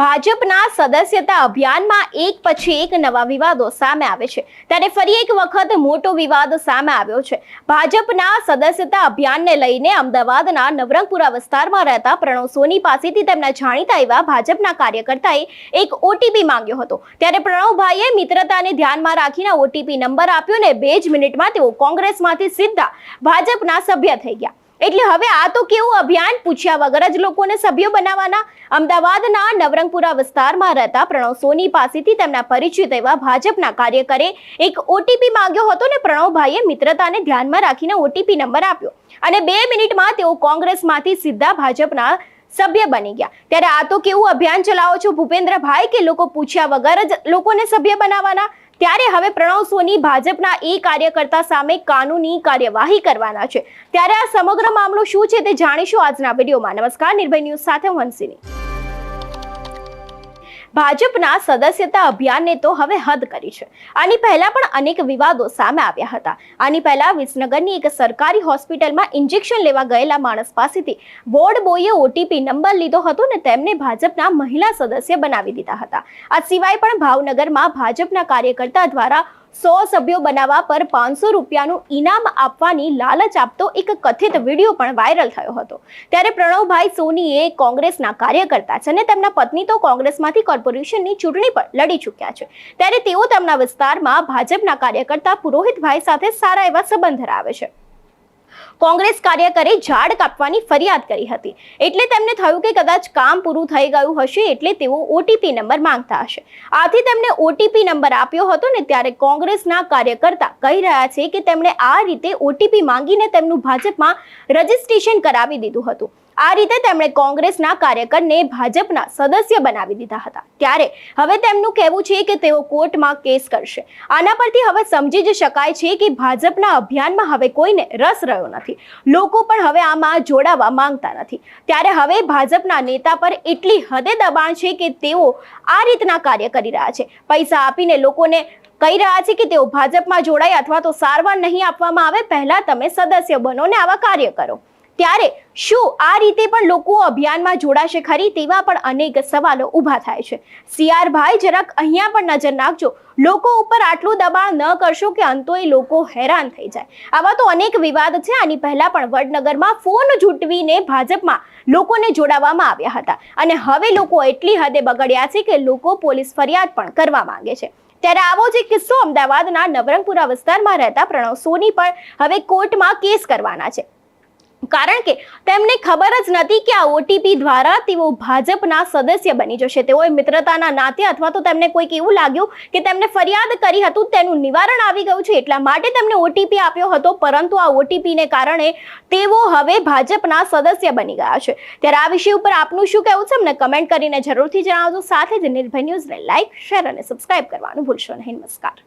ભાજપના સદસ્યતા અભિયાનમાં એક પછી એક નવા વિવાદો સામે આવે છે. ત્યારે ફરી એક વખત મોટો વિવાદ સામે આવ્યો છે. ભાજપના સદસ્યતા અભિયાનને લઈને અમદાવાદના નવરંગપુરા વિસ્તારમાં રહેતા પ્રણવ સોની પાસેથી તેમના જાણીતા એવા ભાજપના કાર્યકર્તાએ એક ઓટીપી માંગ્યો હતો. ત્યારે પ્રણવભાઈએ મિત્રતાને ધ્યાનમાં રાખીને ઓટીપી નંબર આપ્યો ને બે જ મિનિટમાં તેઓ કોંગ્રેસમાંથી સીધા ભાજપના સભ્ય થઈ ગયા. એટલે હવે આ તો કેવું અભિયાન પૂછ્યા વગર જ લોકોને સભ્યો બનાવવાના. અમદાવાદના નવરંગપુરા વિસ્તારમાં રહેતા પ્રણવ સોની પાસેથી તેમના પરિચિત એવા ભાજપના કાર્યકરે એક ઓટીપી માંગ્યો હતો ને પ્રણવભાઈએ મિત્રતાને ધ્યાનમાં રાખીને ઓટીપી નંબર આપ્યો. અને બે મિનિટમાં તેઓ કોંગ્રેસમાંથી સીધા ભાજપના સભ્ય બની ગયા. ત્યારે આ તો કેવું અભિયાન ચલાવો છો ભૂપેન્દ્રભાઈ કે લોકો પૂછ્યા વગર જ લોકોને સભ્ય બનાવવાના? ત્યારે હવે પ્રણવ સોની ભાજપના એ કાર્યકર્તા સામે કાનૂની કાર્યવાહી કરવાના છે. ત્યારે આ સમગ્ર મામલો શું છે તે જાણીશું આજના વિડીયોમાં. નમસ્કાર, નિર્ભય ન્યૂઝ સાથે હું હંસિની. ભાજપના સદસ્યતા અભિયાનને તો હવે હદ કરી છે. આની પહેલા પણ અનેક વિવાદો સામે આવ્યા હતા. આની પહેલા વિસનગરની એક સરકારી હોસ્પિટલમાં ઇન્જેક્શન લેવા ગયેલા માણસ પાસેથી વોર્ડ બોયે ઓટીપી નંબર લીધો હતો ને તેમને ભાજપના મહિલા સદસ્ય બનાવી દીધા હતા. આ સિવાય પણ ભાવનગરમાં ભાજપના કાર્યકર્તા દ્વારા સો સભ્યો બનાવવા પર પાંચસો રૂપિયાનું ઇનામ આપવાની લાલચ આપતો એક કથિત વીડિયો પણ વાયરલ થયો હતો. ત્યારે પ્રણવભાઈ સોનીએ કોંગ્રેસના કાર્યકર્તા છે અને તેમના પત્ની તો કોંગ્રેસમાંથી કોર્પોરેશનની ચૂંટણી પણ લડી ચૂક્યા છે. ત્યારે તેઓ તેમના વિસ્તારમાં ભાજપના કાર્યકર્તા પુરોહિતભાઈ સાથે સારા એવા સંબંધ ધરાવે છે. કોંગ્રેસ કાર્યકરે ઝાડ કાપવાની ફરિયાદ કરી હતી. એટલે તેમને થયું કે કદાચ કામ પૂરું થઈ ગયું હશે એટલે તેઓ ઓટીપી નંબર માંગતા હશે. આથી તેમણે ઓટીપી નંબર આપ્યો હતો ને ત્યારે કોંગ્રેસના કાર્યકર્તા કહી રહ્યા છે કે તેમણે આ રીતે ઓટીપી માંગીને તેમનું ભાજપમાં રજીસ્ટ્રેશન કરાવી દીધું હતું. આ રીતે તેમણે કોંગ્રેસના કાર્યકરને ભાજપના સદસ્ય બનાવી દીધા હતા. ત્યારે હવે તેમનું કહેવું છે કે તેઓ કોર્ટમાં કેસ કરશે. આના પરથી હવે સમજી જ શકાય છે કે ભાજપના અભિયાનમાં હવે કોઈને રસ રહ્યો નથી. લોકો પણ હવે આમાં જોડાવા માંગતા નથી. ત્યારે હવે ભાજપના નેતા પર એટલી હદે દબાણ છે કે તેઓ આ રીતના કાર્ય કરી રહ્યા છે. પૈસા આપીને લોકોને કહી રહ્યા છે કે તેઓ ભાજપમાં જોડાય અથવા તો સારવાર નહીં આપવામાં આવે, પહેલા તમે સદસ્ય બનો ને આવા કાર્ય કરો. ત્યારે શું આ રીતે પણ લોકો અભિયાનમાં જોડાશે ખરી તેવા પણ અનેક સવાલો ઊભા થાય છે. સીઆરભાઈ જરાક અહીંયા પણ નજર નાખજો. લોકો ઉપર આટલું દબાણ ન કરશો કે અંતોય લોકો હેરાન થઈ જાય. આવા તો અનેક વિવાદ છે. આની પહેલા પણ વડનગરમાં ફોન ઝૂંટવીને ભાજપમાં લોકોને જોડાવવામાં આવ્યા હતા. અને હવે લોકો એટલી હદે બગડ્યા છે કે લોકો પોલીસ ફરિયાદ પણ કરવા માંગે છે. ત્યારે આવો જ એક કિસ્સો અમદાવાદના નવરંગપુરા વિસ્તારમાં રહેતા પ્રણવ સોની પણ હવે કોર્ટમાં કેસ કરવાના છે. કારણ કે તેમને ખબર જ નથી કે આ ઓટીપી દ્વારા તેઓ ભાજપના સદસ્ય બની જશે. તેઓએ મિત્રતાના નાતે અથવા તો તેમને કોઈક એવું લાગ્યું કે તેમને ફરિયાદ કરી હતું, તેનું નિવારણ આવી ગયું છે એટલા માટે તેમને ઓટીપી આપ્યો હતો, પરંતુ આ ઓટીપીને કારણે તેઓ હવે ભાજપના સદસ્ય બની ગયા છે. ત્યારે આ વિષય ઉપર આપનું શું કહેવું છે? અમને કમેન્ટ કરીને જરૂરથી જણાવજો. સાથે જ નિર્ભય ન્યૂઝને લાઇક શેર અને સબસ્ક્રાઇબ કરવાનું ભૂલશો નહીં. નમસ્કાર.